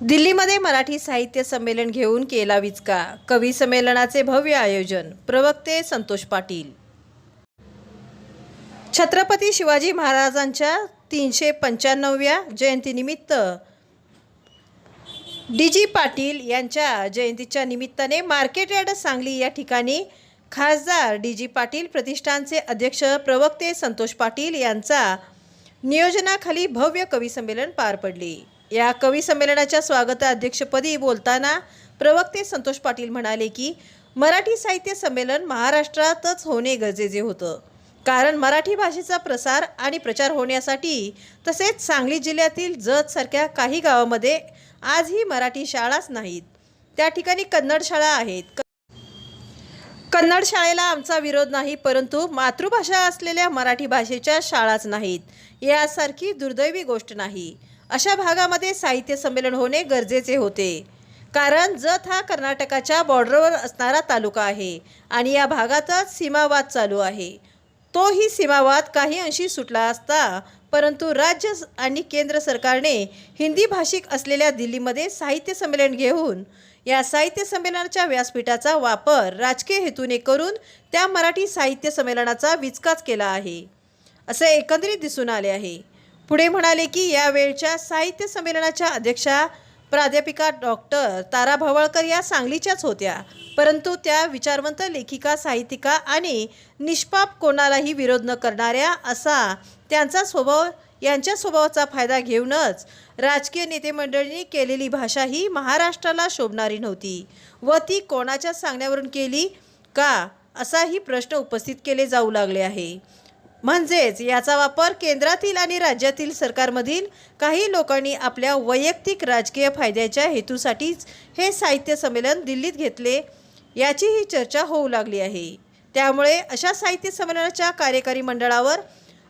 दिल्लीमध्ये मराठी साहित्य संमेलन घेऊन केला विचका. कवी संमेलनाचे भव्य आयोजन. प्रवक्ते संतोष पाटील. छत्रपती शिवाजी महाराजांच्या तीनशे पंच्याण्णव्या जयंतीनिमित्त डी जी पाटील यांच्या जयंतीच्या निमित्ताने मार्केट यार्ड सांगली या ठिकाणी खासदार डी जी पाटील प्रतिष्ठानचे अध्यक्ष प्रवक्ते संतोष पाटील यांचा नियोजनाखाली भव्य कवी संमेलन पार पडले. या कवी संमेलनाच्या स्वागताध्यक्षपदी बोलताना प्रवक्ते संतोष पाटील म्हणाले की मराठी साहित्य संमेलन महाराष्ट्रातच होणे गरजेचे होतं. कारण मराठी भाषेचा प्रसार आणि प्रचार होण्यासाठी तसेच सांगली जिल्ह्यातील जतसारख्या काही गावामध्ये आजही मराठी शाळाच नाहीत. त्या ठिकाणी कन्नड शाळा आहेत. कन्नड शाळेला आमचा विरोध नाही परंतु मातृभाषा असलेल्या मराठी भाषेच्या शाळाच नाहीत. यासारखी दुर्दैवी गोष्ट नाही. अशा भागामध्ये साहित्य संमेलन होणे गरजेचे होते. कारण जत हा कर्नाटकाच्या बॉर्डरवर असणारा तालुका आहे आणि या भागातच सीमावाद चालू आहे. तोही सीमावाद काही अंशी सुटला असता परंतु राज्य आणि केंद्र सरकारने हिंदी भाषिक असलेल्या दिल्लीमध्ये साहित्य संमेलन घेऊन या साहित्य संमेलनाच्या व्यासपीठाचा वापर राजकीय हेतूने करून त्या मराठी साहित्य संमेलनाचा विचकाच केला आहे. असे एकंदरीत दिसून आले आहे. पुढे म्हणाले की यावेळच्या साहित्य संमेलनाच्या अध्यक्षा प्राध्यापिका डॉक्टर तारा भवळकर या सांगलीच्याच होत्या. परंतु त्या विचारवंत लेखिका साहित्यिका आणि निष्पाप कोणालाही विरोध न करणाऱ्या असा त्यांचा स्वभाव यांच्या स्वभावाचा फायदा घेऊनच राजकीय नेते मंडळींनी केलेली भाषा ही महाराष्ट्राला शोभणारी नव्हती. व ती कोणाच्या सांगण्यावरून केली का असाही प्रश्न उपस्थित केले जाऊ लागले आहे. म्हणजेच याचा वापर केंद्रातील आणि राज्यातील सरकारमधील काही लोकांनी आपल्या वैयक्तिक राजकीय फायद्याच्या हेतूसाठीच हे साहित्य संमेलन दिल्लीत घेतले याची ही चर्चा होऊ लागली आहे. त्यामुळे अशा साहित्य संमेलनाच्या कार्यकारी मंडळावर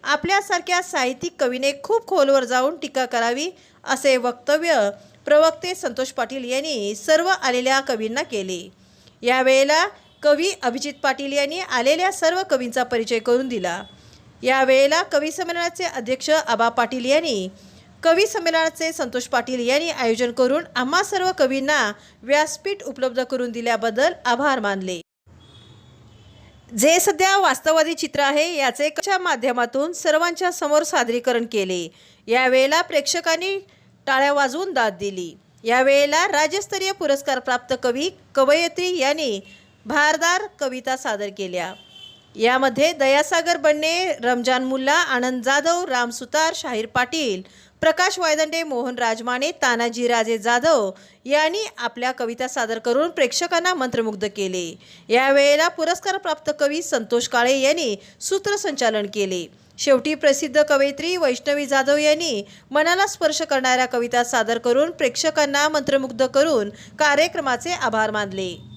आपल्यासारख्या साहित्यिक कवीने खूप खोलवर जाऊन टीका करावी असे वक्तव्य प्रवक्ते संतोष पाटील यांनी सर्व आलेल्या कवींना केले. यावेळेला कवी अभिजित पाटील यांनी आलेल्या सर्व कवींचा परिचय करून दिला. यावेळेला कवी संमेलनाचे अध्यक्ष आबा पाटील यांनी कवी संमेलनाचे संतोष पाटील यांनी आयोजन करून आम्हा सर्व कवींना व्यासपीठ उपलब्ध करून दिल्याबद्दल आभार मानले. जे सध्या वास्तववादी चित्र आहे याचे कशा माध्यमातून सर्वांच्या समोर सादरीकरण केले. यावेळेला प्रेक्षकांनी टाळ्या वाजवून दाद दिली. यावेळेला राज्यस्तरीय पुरस्कार प्राप्त कवी कवयित्री यांनी भारदार कविता सादर केल्या. यामध्ये दयासागर बन्ने रमजान मुल्ला आनंद जाधव राम सुतार शाहीर पाटील प्रकाश वायदंडे मोहन राजमाने तानाजी राजे जाधव यांनी आपल्या कविता सादर करून प्रेक्षकांना मंत्रमुग्ध केले. यावेळेला पुरस्कारप्राप्त कवी संतोष काळे यांनी सूत्रसंचालन केले. शेवटी प्रसिद्ध कवयित्री वैष्णवी जाधव यांनी मनाला स्पर्श करणाऱ्या कविता सादर करून प्रेक्षकांना मंत्रमुग्ध करून कार्यक्रमाचे आभार मानले.